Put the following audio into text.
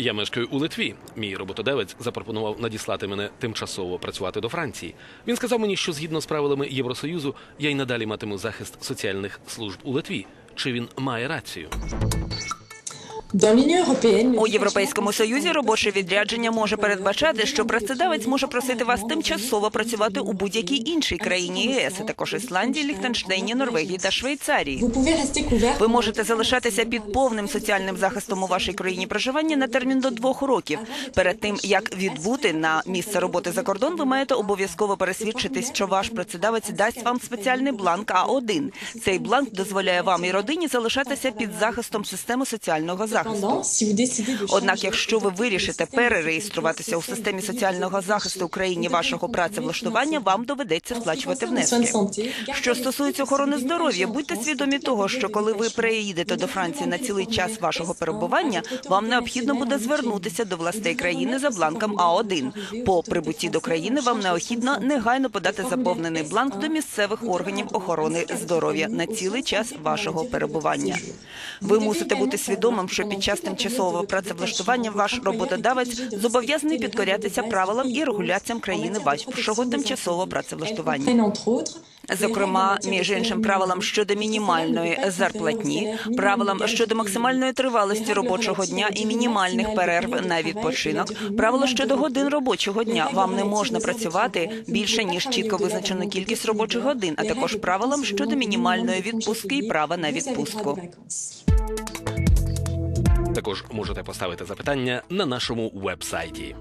Я мешкаю у Литві. Мій роботодавець запропонував надіслати мене тимчасово працювати до Франції. Він сказав мені, що згідно з правилами Євросоюзу я й надалі матиму захист соціальних служб у Литві. Чи він має рацію? У Європейському Союзі робоче відрядження може передбачати, що працедавець може просити вас тимчасово працювати у будь-якій іншій країні ЄС, а також Ісландії, Ліхтенштейні, Норвегії та Швейцарії. Ви можете залишатися під повним соціальним захистом у вашій країні проживання на термін до двох років. Перед тим як відбути на місце роботи за кордон, ви маєте обов'язково пересвідчитись, що ваш працедавець дасть вам спеціальний бланк А1. Цей бланк дозволяє вам і родині залишатися під захистом системи соціального захисту. Однак, якщо ви вирішите перереєструватися у системі соціального захисту у країні вашого працевлаштування, вам доведеться сплачувати внески. Що стосується охорони здоров'я, будьте свідомі того, що коли ви приїдете до Франції на цілий час вашого перебування, вам необхідно буде звернутися до властей країни за бланком А1. По прибутті до країни вам необхідно негайно подати заповнений бланк до місцевих органів охорони здоров'я на цілий час вашого перебування. Ви мусите бути свідомим, що під час тимчасового працевлаштування ваш роботодавець зобов'язаний підкорятися правилам і регуляціям країни вашого тимчасового працевлаштування. Зокрема, між іншим правилам щодо мінімальної зарплатні, правилам щодо максимальної тривалості робочого дня і мінімальних перерв на відпочинок, правило щодо годин робочого дня. Вам не можна працювати більше ніж чітко визначену кількість робочих годин, а також правилам щодо мінімальної відпустки і права на відпустку. Також можете поставити запитання на нашому веб-сайті.